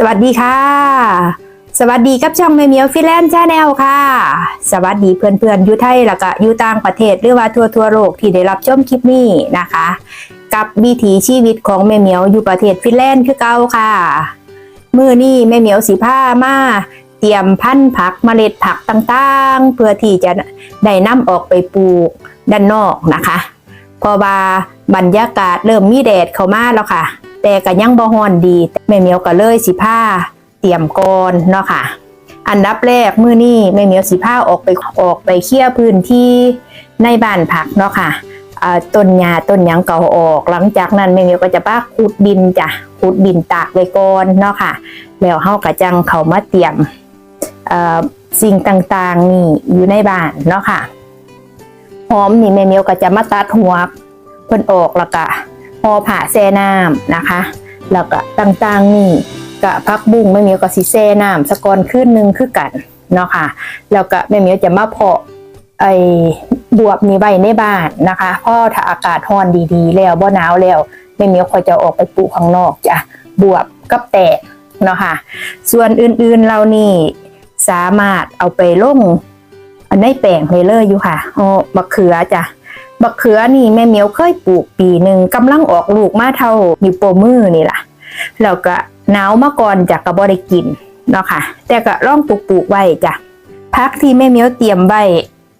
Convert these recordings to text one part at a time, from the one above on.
สวัสดีค่ะ สวัสดีกับช่องแม่เหมียวฟิแลนด์ชาแนลค่ะ สวัสดีเพื่อนๆอยู่ไทยแล้วก็อยู่ต่างประเทศหรือว่าทั่วทั่วโลกที่ได้รับชมคลิปนี้นะคะ กับวิถีชีวิตของแม่เหมียวอยู่ประเทศฟิแลนด์คือเก่าค่ะมือนี้แม่เหมียวสีผ้ามาเตรียมพันธุ์ผักเมล็ดผักต่างๆ เพื่อที่จะได้นำออกไปปลูกด้านนอกนะคะ เพราะว่าบรรยากาศเริ่มมีแดดเข้ามาแล้วค่ะ แต่ก็ยังบ่ฮ้อนดีแม่เหมียวก็เลยสิผ้าเตรียมก่อนเนาะค่ะ อันดับแรกมื้อนี้แม่เหมียวสิผ้าออกไปออกไปเคลียร์พื้นที่ในบ้านผักเนาะค่ะอ่าต้นหญ้าต้นหยังเก่าออก หลังจากนั้นแม่เหมียวก็จะป้าขุดดินจ้ะขุดดินตากไว้ก่อนเนาะค่ะ แล้วเฮาก็จังเขามาเตรียมสิ่งต่างๆนี่อยู่ในบ้านเนาะค่ะหอมนี่แม่เมียวก็จะมาตัดหัวเพิ่นออกแล้วก็ ห่อผ่าแช่น้ำนะคะ แล้วก็ต่างๆนี่ก็พักบุ้งแม่เมียวก็สิแช่น้ำสะกอนขึ้นหนึงคือกันเนาะค่ะแล้วก็แม่เมียวจะมาเพาะไอ้บวบนี่ไว้ในบ้านนะคะเพราะถ้าอากาศร้อนดีๆ แล้วบ่หนาวแล้วแม่เมียวก็จะออกไปปลูกข้างนอกจ้ะบวบกับแตกเนาะค่ะ ส่วนอื่นๆเรานี่สามารถเอาไปลงในแปลงเลเลยอยู่ค่ะอ๋อบักเขือจ้ะ บักเขือนี่แม่เหมียวเคยปลูกปีหนึ่งกำลังออกลูกมาเท่านิ้วโปมือนี่ล่ะแล้วก็หนาวมาก่อนจากกระบอได้กินเนาะค่ะ แต่ก็ร่องปลูกปลูกไว้จ้ะพักที่แม่เมียวเตรียมไว้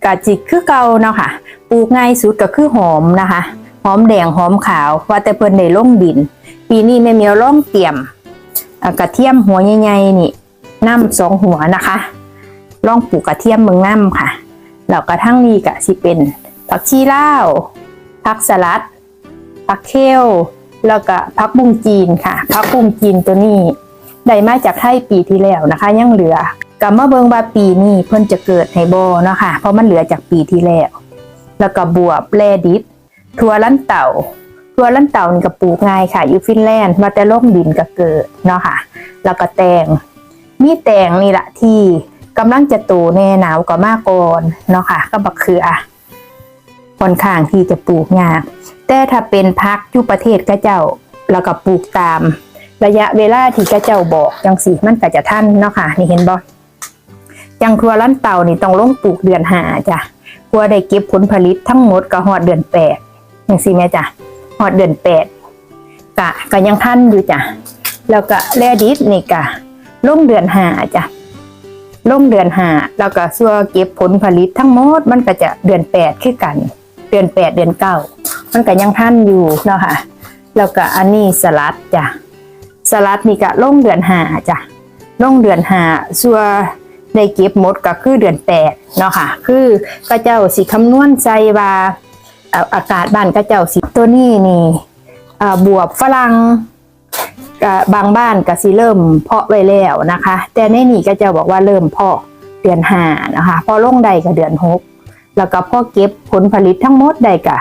กะจิกคือเก่าเนาะค่ะ ปลูกง่ายสุดก็คือหอมนะคะ หอมแดงหอมขาวว่าแต่เพิ่นได้ลงดิน ปีนี้แม่เมียวร่องเตรียมกระเทียมหัวใหญ่ๆนี่น้ำสองหัวนะคะล่องปลูกกระเทียมเมืองน้ำค่ะแล้วก็ทั้งนี้ก็สิเป็น ผักชีลาวผักสลัดผักเคลแล้วก็ผักบุ้งจีนค่ะผักบุ้งจีนตัวนี้ได้มาจากไทยปีที่แล้วนะคะ ยังเหลือกลับมาเบิงว่าปีนี้เพิ่นจะเกิดในโบเนาะค่ะเพราะมันเหลือจากปีที่แล้ว แล้วก็บวบแลดิบถั่วลันเต่าถั่วลันเต่านี่ก็ปลูกง่ายค่ะอยู่ฟินแลนด์มาแต่ล่มดินก็เกิดเนาะค่ะ แล้วก็แตงมีแตงนี่แหละที่กำลังจะโตแน่หนาวก็มากก่อนเนาะค่ะก็บักเขือ ค่อนข้างที่จะปลูกยาก แต่ถ้าเป็นพักอยู่ประเทศกระเจ้าแล้วก็ปลูกตาม ระยะเวลาที่กระเจ้าบอกจังสีมันก็จะทันเนาะค่ะ นี่เห็นบ่จังครัวล้านเต่านี่ต้องลงปลูกเดือนหาจ้ะกลัวได้เก็บผลผลิตทั้งหมดก็หอดเดือนแปดอย่างสีแม่จ้ะหอดเดือนแปดกะก็ยังทันอยู่จ้ะแล้วก็แลดิสนี่กะลงเดือนหาจ้ะลงเดือนหาแล้วก็ซัวเก็บผลผลิตทั้งหมดมันก็จะเดือนแปดคือกัน เดือนแปดเดือนเก้ามันก็ยังทันอยู่เนาะค่ะ แล้วก็อันนี้สลัดจ้ะสลัดนี่ก็ลงเดือนหาจ้ะลงเดือนหาซัวได้เก็บหมดก็คือเดือนแปดเนาะค่ะ คือก็เจ้าสิคำนวณใจว่าอากาศบ้านก็เจ้าสิตัวนี้นี่บวบฝรั่งบางบ้านก็สิเริ่มเพาะไว้แล้วนะคะ แต่ในนี่ก็จะบอกว่าเริ่มเพาะเดือนห้านะคะ พอลงใดก็เดือนหก แล้วก็พ่อเก็บผลผลิตทั้งหมดใดก็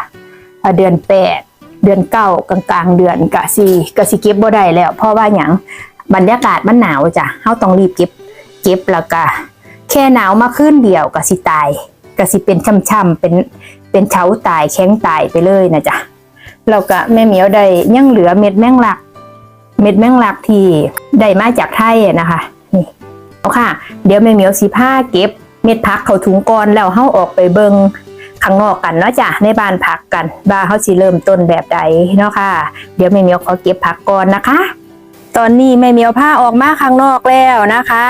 อ่าเดือนแปดเดือนเก้ากลางกลางเดือนก็สิก็สิเก็บบ่ได้แล้ว เพราะว่าหยังบรรยากาศมันหนาวจ้ะเฮาต้องรีบเก็บ เก็บแล้วก็แค่หนาวมาขึ้นเดียวก็สิตายก็สิเป็นช่ำๆเป็นเป็นเฉาตายแข็งตายไปเลยนะจ๊ะแล้วก็แม่เหมียวได้ยังเหลือเม็ดแมงลัก เม็ดแมงลักที่ได้มาจากไทยนะคะนี่เอาค่ะ เดี๋ยวแม่เหมียวสีผ้าเก็บ เม็ดพักเขาถุงก่อนแล้วเฮาออกไปเบิงข้างนอกกันเนาะจ้ะในบ้านพักกันว่าเฮาสิเริ่มต้นแบบใดเนาะค่ะ เดี๋ยวแม่เมียวขอเก็บผักก่อนนะคะ ตอนนี้แม่เมียวผ้าออกมาข้างนอกแล้วนะคะ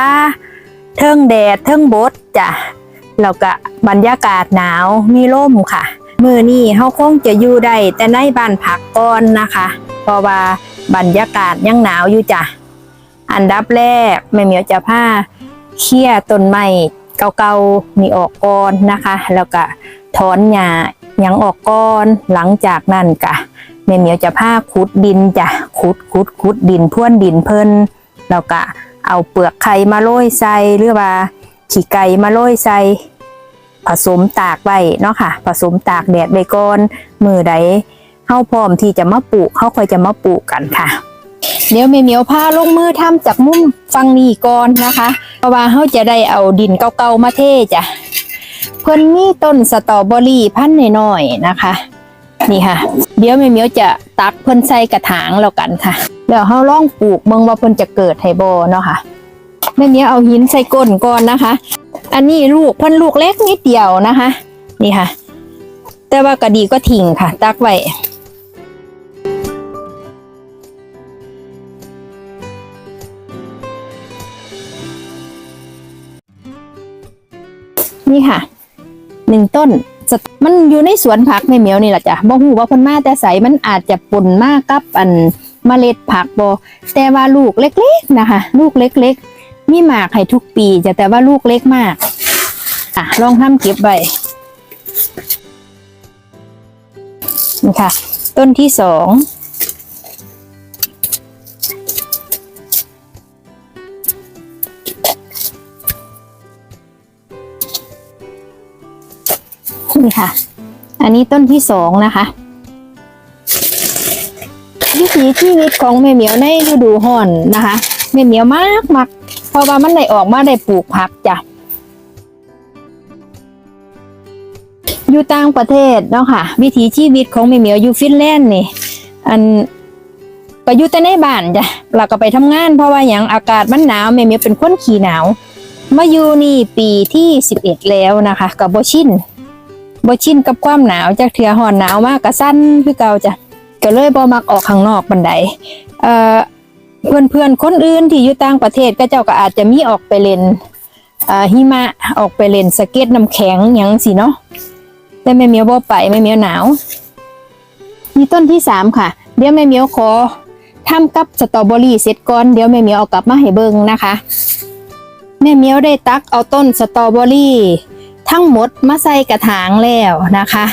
เทิงแดดเทิงบดจ้ะแล้วก็บรรยากาศหนาวมีร่มค่ะมือนี้เฮาคงจะอยู่ได้แต่ในบ้านพักก่อนนะคะ เพราะว่าบรรยากาศยังหนาวอยู่จ้ะอันดับแรกแม่เมียวจะผ้าเคี่ยต้นไม้ เก่าๆนี่ออกก่อนนะคะ แล้วก็ถอนหญ้าหยังออกก่อนหลังจากนั้นกะแม่เหมียวจะผ้าขุดดินจ้ะขุดขุดขุดดินพ่วนดินเพิ่นแล้วก็เอาเปลือกไข่มาโรยใส่หรือว่าขี้ไก่มาโรยใส่ผสมตากไว้เนาะค่ะ ผสมตากแดดไว้ก่อนมือใดเฮาพร้อมที่จะมาปลูกเฮาค่อยจะมาปลูกกันค่ะ เดี๋ยวแม่เหมียวพาลงมือทำจากมุมฟังนี้ก่อนนะคะ เพราะว่าเฮาจะได้เอาดินเก่าๆมาเทจ้ะเพิ่นมีต้นสตรอเบอรี่พันน้อยๆนะคะ นี่ค่ะ เดี๋ยวแม่เหมียวจะตักเพิ่นใส่กระถางแล้วกันค่ะแล้วเฮาลองปลูกเบิ่งว่าเพิ่นจะเกิดให้บ่เนาะค่ะแม่เมียเอาหินใส่ก้นก่อนนะคะ อันนี้ลูกเพิ่นลูกเล็กนิดเดียวนะคะ นี่ค่ะ แต่ว่าก็ดีก็ทิ้งค่ะ ตักไว้ นี่ค่ะหนึ่งต้นมันอยู่ในสวนผักแม่เหมียวนี่แหละจ้ะบ่ฮู้ว่าเพิ่นมาแต่ใสมันอาจจะปนมากกับอันเมล็ดผักบ่แต่ว่าลูกเล็กๆนะคะ ลูกเล็กๆ มีหมากให้ทุกปีจ้ะแต่ว่าลูกเล็กมากอะลองทำเก็บไว้นี่ค่ะ ต้นที่สอง นี่ค่ะ อันนี้ต้นที่สองนะคะ วิถีชีวิตของแม่เหมียวในฤดูร้อนนะคะแม่เหมียวมากมากเพราะว่ามันได้ออกมาได้ปลูกผักจ้ะอยู่ต่างประเทศเนาะค่ะ วิถีชีวิตของแม่เหมียวอยู่ฟินแลนด์นี่ อันก็อยู่แต่ในบ้านจ้ะแล้วก็ไปทำงาน เพราะว่าอย่างอากาศมันหนาวแม่เหมียวเป็นคนขี้หนาวมาอยู่นี่ปีที่สิบเอ็ดแล้วนะคะกับโบชิน บชินกับความหนาวจากเถือหอนหนาวมากกะสั้นคือเก่าจ้ะก็เลยบ่มักออกข้างนอกบันไดเอ่อเพื่อนเพื่อนคนอื่นที่อยู่ต่างประเทศก็เจ้าก็อาจจะมีออกไปเล่นเอ่อหิมะออกไปเล่นสเก็ตน้ำแข็งหยังสิเนาะแต่แม่เมียวบ่ไปแม่เมียวหนาวมีต้นที่สามค่ะ เดี๋ยวแม่เมียวขอทำกับสตรอเบอรี่เสร็จก่อนเดี๋ยวแม่เมียวเอากลับมาให้เบิ่งนะคะ แม่เมียวได้ตักเอาต้นสตรอเบอรี่ ทั้งหมดมาใส่กระถางแล้วนะคะ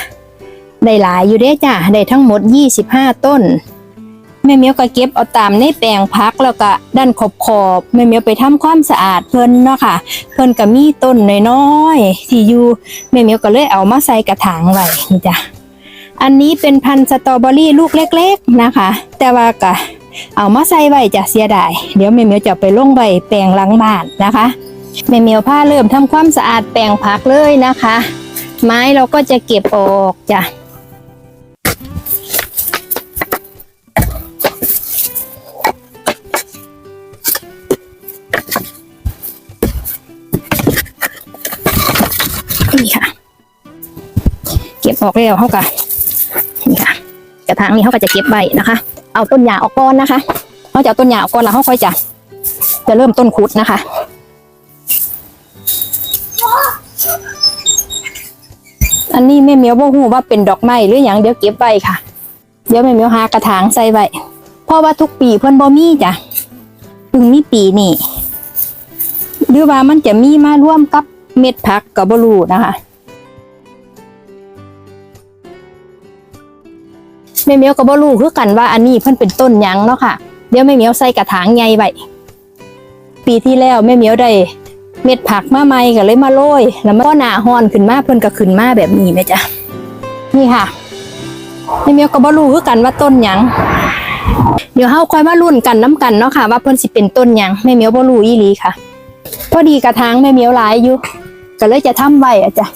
ได้หลายอยู่เด้จ้ะได้ทั้งหมด 25 ต้นแม่เมียวก็เก็บเอาตามในแปลงพักแล้วก็ด้านขอบขอบแม่เมียวไปทำความสะอาดเพิ่นเนาะค่ะ เพิ่นก็มีต้นน้อยๆที่อยู่แม่เมียวก็เลยเอามาใส่กระถางไว้นี่จ้ะอันนี้เป็นพันธุ์สตรอเบอรี่ลูกเล็ก ๆนะคะ แต่ว่าก็เอามาใส่ไว้จะเสียดายเดี๋ยวแม่เมียวจะไปลงไว้แปลงหลังบ้านนะคะ แม่เมียวผ้าเริ่มทำความสะอาดแปลงพักเลยนะคะ ไม้เราก็จะเก็บออกจ้ะนี่ค่ะ เก็บออกแล้วเขาก็นี่ค่ะ กระถางนี้เขาก็จะเก็บไว้นะคะ เอาต้นหญ้าออกก่อนนะคะเขาจะเอาต้นหญ้าออกก่อนแล้วเขาค่อยจะจะเริ่มต้นขุดนะคะ อันนี้แม่เมียวบ่ฮู้ว่าเป็นดอกไม้หรืออย่างเดี๋ยวเก็บไว้ค่ะ เดี๋ยวแม่เมียวหากระถางใส่ไว้เพราะว่าทุกปีเพิ่นบ่มีจ้ะเพิ่งมีปีนี้หรือว่ามันจะมีมาร่วมกับเม็ดผักกับบรูนะคะแม่เมียวกับบรูคือกันว่าอันนี้เพิ่นเป็นต้นยังเนาะค่ะ เดี๋ยวแม่เมียวใส่กระถางใหญ่ไว้ปีที่แล้วแม่เมียวได้ เม็ดผักมาใหม่ก็เลยมาโรยแล้วมันก็หนาฮอนขึ้นมาเพิ่นก็ขึ้นมาแบบนี้แม่จ้ะนี่ค่ะแม่เมียวก็บ่รู้คือกันว่าต้นหยังเดี๋ยวเฮาค่อยมาลุ้นกันน้กันเนาะค่ะ ว่าเพิ่นสิเป็นต้นหยังแม่เมียวบ่รู้อีหลีค่ะ พอดีกระถางแม่เมียวหลายอยู่ก็เลยจะทำไว้อะจ้ะ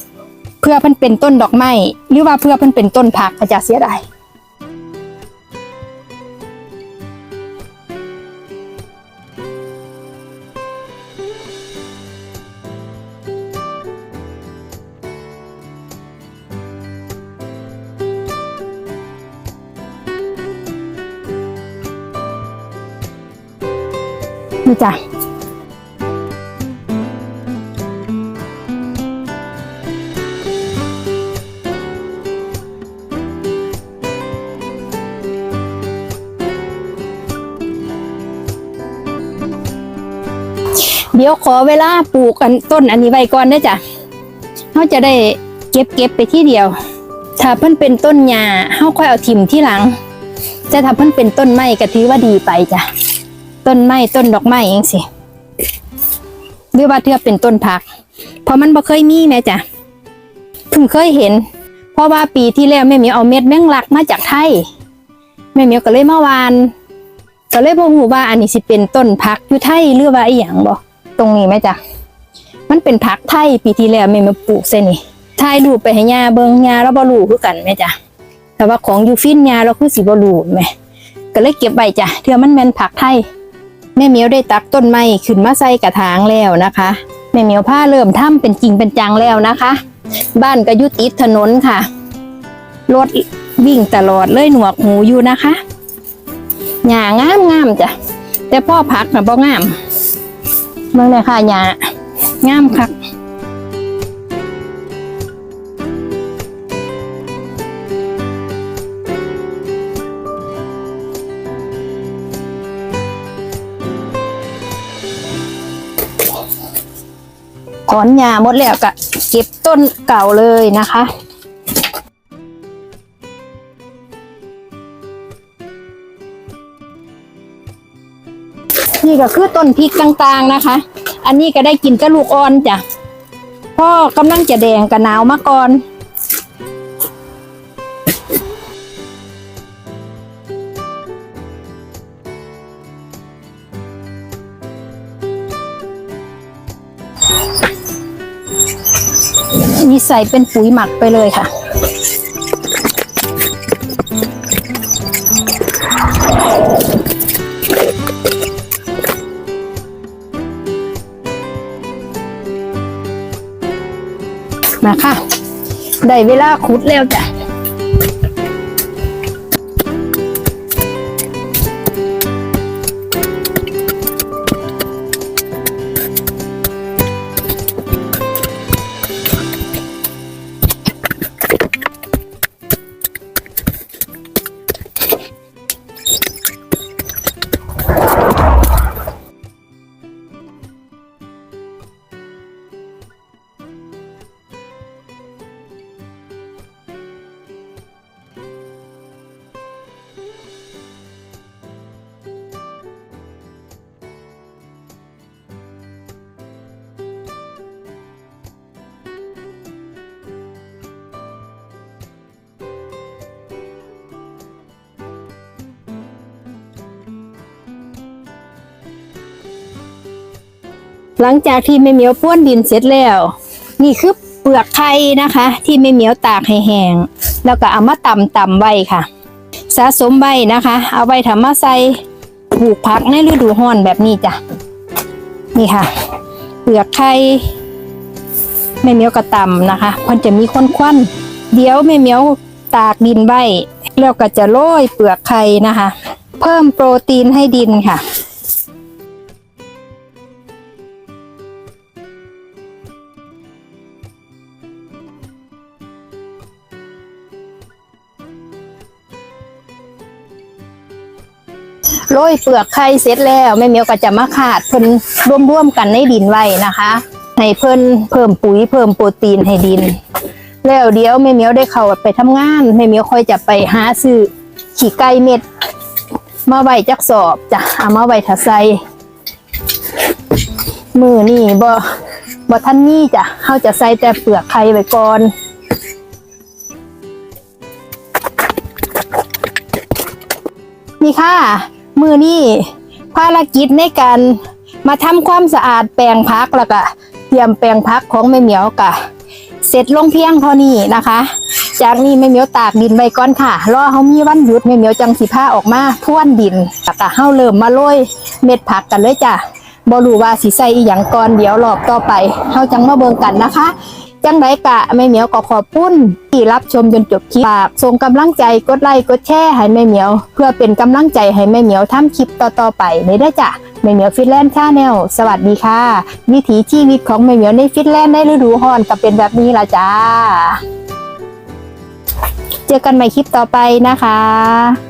เพื่อเพิ่นเป็นต้นดอกไม้หรือว่าเพื่อเพิ่นเป็นต้นผักอะจ้ะเสียดาย นี่จ้ะเดี๋ยวขอเวลาปลูกกันต้นอันนี้ไว้ก่อนนะจ้ะเขาจะได้เก็บเก็บไปที่เดียว ถ้าเพิ่นเป็นต้นหญ้าเขาค่อยเอาทิมที่หลัง จะถ้าเพิ่นเป็นต้นไม้ก็ถือว่าดีไปจ้ะ ต้นไม้ต้นดอกไม้เองสิหรือว่าเทือเป็นต้นผัก เพราะมันบ่เคยมีแม่จ้ะเพิ่งเคยเห็น เพราะว่าปีที่แล้วแม่เหมียวเอาเม็ดแมงลักมาจากไทยแม่เหมียวก็เลยเมาวานก็เลยบ่ฮู้ว่าอันนี้สิเป็นต้นผักอยู่ไทยหรือว่าอีหยังบ่ตรงนี้แม่จ้ะมันเป็นผักไทยปีที่แล้วแม่เมียวปลูกเส้นนี่ถ่ายรูปไปให้ยาเบิ่งยาเราบ่รู้คือกันแม่จ้ะแต่ว่าของยูฟินยาเราคือสิบ่รู้แม่ก็เลยเก็บไว้จ้ะเถื่อมันแม่นผักไทย แม่เมียวได้ตักต้นไม้ขึ้นมาใส่กระถางแล้วนะคะ แม่เมียวผ้าเริ่มทำเป็นจริงเป็นจังแล้วนะคะ บ้านก็ยุติดถนนค่ะรถวิ่งตลอดเลยหนวกหูอยู่นะคะหญ้างามงามจ้ะแต่พ่อพักนะบ่งามเมืองเลยค่ะหญ้างามคัก อนหญ้าหมดแล้วก็เก็บต้นเก่าเลยนะคะนี่ก็คือต้นพริกต่างๆนะคะ อันนี้ก็ได้กินกระลูกอ่อนจ้ะพ่อกำลังจะแดงกระหนาวมาก่อน นี่ใส่เป็นปุ๋ยหมักไปเลยค่ะ มาค่ะ ได้เวลาขุดแล้วจ้ะ หลังจากที่แม่เหมียวป้วนดินเสร็จแล้ว นี่คือเปลือกไข่นะคะ ที่แม่เหมียวตากให้แห้งแล้วก็เอามาตำตำๆไว้ค่ะ สะสมไว้นะคะ เอาไว้ทำมาใส่ปลูกผักในฤดูร้อนแบบนี้จ้ะนี่ค่ะ เปลือกไข่แม่เหมียวก็ตำนะคะมันจะมีควันๆเดี๋ยวแม่เหมียวตากดินไว้แล้วก็จะโรยเปลือกไข่นะคะ เพิ่มโปรตีนให้ดินค่ะ โรยเปลือกไข่เสร็จแล้วแม่เมียวก็จะมาขาดเพิ่นร่วมๆกันในดินไว้นะคะให้เพิ่นเพิ่มปุ๋ยเพิ่มโปรตีนให้ดิน แล้วเดี๋ยวแม่เมียวได้เข้าไปทำงานแม่เมียวค่อยจะไปหาซื้อขี้ไก่เม็ดมาไว้จักสอบจ้ะเอามาไว้ถ้าใส่มือนี่บ่บ่ทันนี่จ้ะเฮาจะใส่แต่เปลือกไข่ไว้ก่อนนี่ค่ะ มือนี่ภารกิจในการมาทำความสะอาดแปลงพักแล้วก็เตรียมแปลงพักของแม่เหมียวกะเสร็จลงเพียงเท่านี้นะคะ จากนี้แม่เหมียวตากดินไว้ก่อนค่ะ รอเขามีวันหยุดแม่เหมียวจังสิผ้าออกมาพ่วนดินแล้วก็เฮาเริ่มมาโรยเม็ดผักกันเลยจ้ะบรูว่าสิใส่อีหยังก่อนเดี๋ยวรอบต่อไปเฮาจังมาเบิ่งกันนะคะ จังไดกะแม่เหมียวก็ขอบคุณที่รับชมจนจบคลิปฝากส่งกำลังใจกดไลค์กดแชร์ให้แม่เหมียว เพื่อเป็นกำลังใจให้แม่เหมียวทำคลิปต่อๆไปเลยได้จ้ะแม่เหมียวฟินแลนด์ชาแนลสวัสดีค่ะ วิถีชีวิตของแม่เหมียวในฟินแลนด์ในฤดูร้อนก็เป็นแบบนี้ละจ้า เจอกันใหม่คลิปต่อไปนะคะ